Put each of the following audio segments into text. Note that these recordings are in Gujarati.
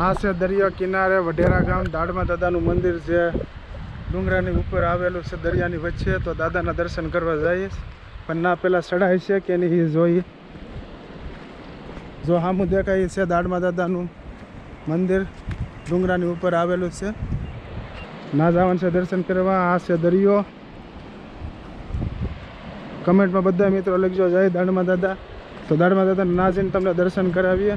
આ છે દરિયા કિનારે વઢેરા ગામ દાડમા દાદાનું મંદિર છે. ડુંગરાની ઉપર આવેલું છે દરિયાની વચ્ચે, તો દાદાના દર્શન કરવા જઈએ પણ ના, પેલા ચડાય છે કે નહીં જોઈએ. જો સામું દેખાય છે દાડમા દાદાનું મંદિર, ડુંગરાની ઉપર આવેલું છે. ના જવાનું છે દર્શન કરવા આ છે દરિયો. કમેન્ટમાં બધા મિત્રો લખજો, જય દાડમા દાદા. તો દાડમા દાદા ના જઈને તમને દર્શન કરાવીએ.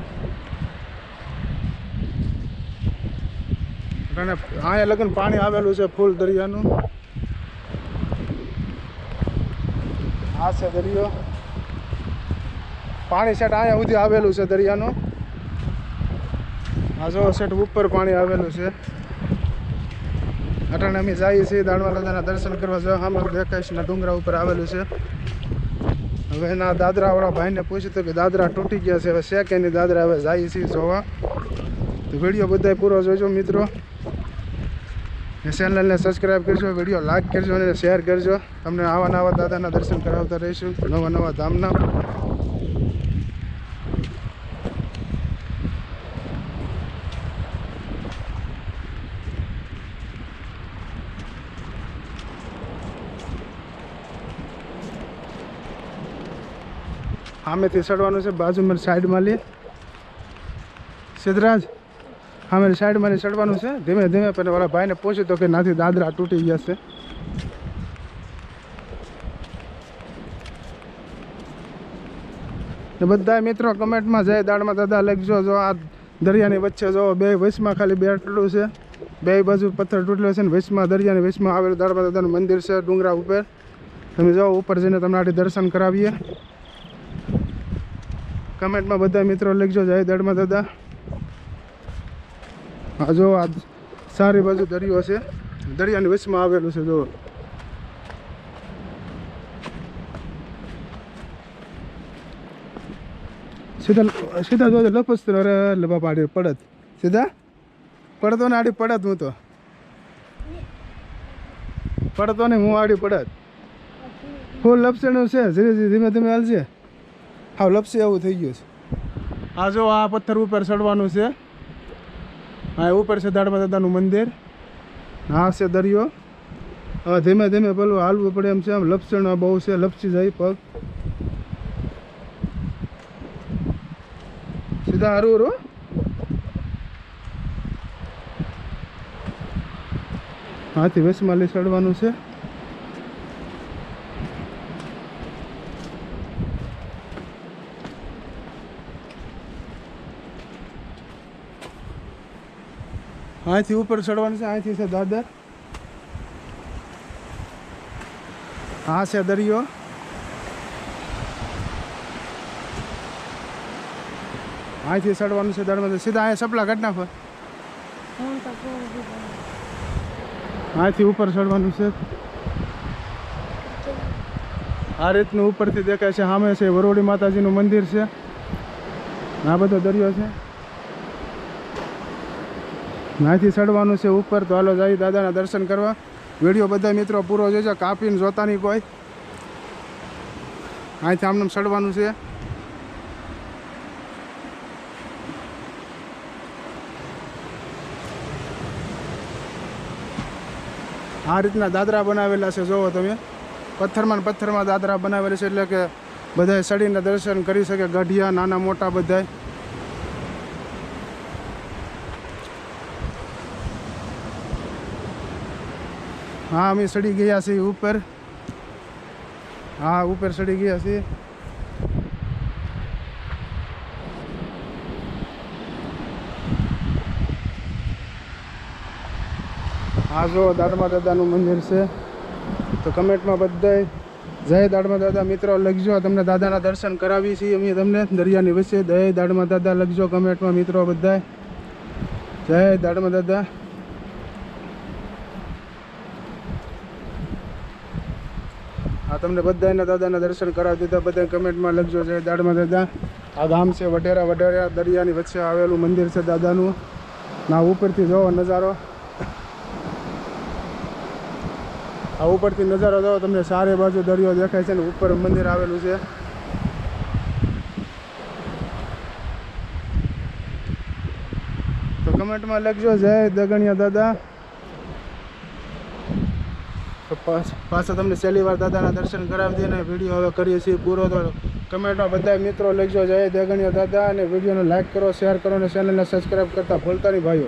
અહીંયા લગન પાણી આવેલું છે ફૂલ દરિયાનું. આ છે દરિયો. પાણી સેટ અહીંયા સુધી આવેલું છે દરિયાનું. આ જો સેટ ઉપર પાણી આવેલું છે. અટાણે અમે જઈએ છીએ દાણવા દાદાના દર્શન કરવા. જો આમ દેખાઈશના ડુંગરા ઉપર આવેલું છે. હવે એના દાદરાવાળા ભાઈને પૂછ્યું હતું કે દાદરા તૂટી ગયા છે. હવે છે એની દાદરા હવે જઈએ છીએ જોવા. તો વીડિયો બધાય પૂરો જોજો મિત્રો. ને ચેનલને સબસ્ક્રાઈબ કરજો વીડિયો લાઈક કરજો અને શેર કરજો. તમને આવા નવા દાદાના દર્શન કરાવતા રહીશું, નવા નવા ધામના. સામેથી ચડવાનું છે, બાજુમાં સાઈડમાં લે. સિદ્ધરાજ. સામે સાઈડમાં ચડવાનું છે. ધીમે ધીમે પણ ઓલા ભાઈને પૂછ્યું તો કે નાથી દાદરા તૂટી ગયા છે. ને બધા મિત્રો કમેન્ટમાં જાય દાડમાં દાદા લખજો જો આ દરિયાની વચ્ચે જો બે વૈશમાં ખાલી બે તૂટલું છે. બે બાજુ પથ્થર તૂટેલો છે ને વૈશમાં, દરિયાની વૈશમાં આવેલું દાડમાં દાદાનું મંદિર છે, ડુંગરા ઉપર. તમે જાઓ ઉપર જઈને તમને આથી દર્શન કરાવીએ. કમેન્ટમાં બધા મિત્રો લખજો જય દાડમાં દાદા. હા, જો આ સારી બાજુ દરિયો છે દરિયાની વચમાં આવેલું છે, જો. સીધા સીધા જો લપસ અરે લબા પાડી પડત. સીધા? પડતો ને આડી પડત હું તો. પડતો ને હું આડી પડત. ફૂલ લપસેણું છે, ધીરે ધીમે ધીમે હાલશે. હા લપસી એવું થઈ ગયું છે. આ જો આ પથ્થર ઉપર ચડવાનું છે. હા ઉપર છે દાડમા દાદાનું મંદિર. હા, છે દરિયો. હવે ધીમે ધીમે પેલું હાલવું પડે એમ છે, આમ લપસણ બહુ છે, લપસી જાય પગ. સીધા હારું હરું હાથી વેસમાલી ચડવાનું છે. અહીંથી ઉપર ચડવાનું છે, અહીંથી છે દાદર. હા, છે દરિયો. અહીંથી ચડવાનું છે દરમાં સીધા અહીંયા સપલા કાઢ નાખો અહીંથી ઉપર ચડવાનું છે. આ રીતનું ઉપરથી દેખાય છે. સામે છે વરોડી માતાજીનું મંદિર છે. આ બધો દરિયો છે. નાથી ચડવાનું છે ઉપર, તો હાલો જાય દાદાના દર્શન કરવા. વીડિયો બધા મિત્રો પૂરો જોજો, કાપીને જોતા નહીં કોઈ. અહીંથી આમને ચડવાનું છે. આ રીતના દાદરા બનાવેલા છે, જોવો તમે. પથ્થરમાં પથ્થરમાં દાદરા બનાવેલા છે, એટલે કે બધાય ચડીને દર્શન કરી શકે, ગઢિયા, નાના મોટા બધાય. હા, અમે ચડી ગયા છીએ ઉપર. હા, ઉપર ચડી ગયા છીએ. હા, જો દાડમા દાદાનું મંદિર છે. તો કમેન્ટમાં બધાય જય દાડમા દાદા. મિત્રો, લખજો. તમને દાદાના દર્શન કરાવી છીએ અમે તમને. દરિયાની વચ્ચે. જય દાડમા દાદા લખજો કમેન્ટમાં, મિત્રો, બધાય. જય દાડમા દાદા. આ તમને બધાના દાદાના દર્શન કરાવી દીધા. બધા કમેન્ટમાં લખજો જય દાડમાં દાદા. આ ગામ છે વઢેરા વઢેરા, દરિયાની વચ્ચે આવેલું મંદિર છે દાદાનું. ના ઉપરથી જોવો નજારો. આ ઉપરથી નજારો જોવો, તમને સારી બાજુ દરિયો દેખાય છે ને ઉપર મંદિર આવેલું છે. તો કમેન્ટમાં લખજો જય દગણિયા દાદા. પાછ- તમને છેલ્લી વાર દાદાના દર્શન કરાવી દઈએ અને વીડિયો હવે કરીએ છીએ પૂરો તો કમેન્ટમાં બધા મિત્રો લખજો. જય દેગણીઓ દાદા અને વિડીયોને લાઇક કરો શેર કરો અને ચેનલને સબસ્ક્રાઈબ કરતા ભૂલતા નહીં ભાઈઓ.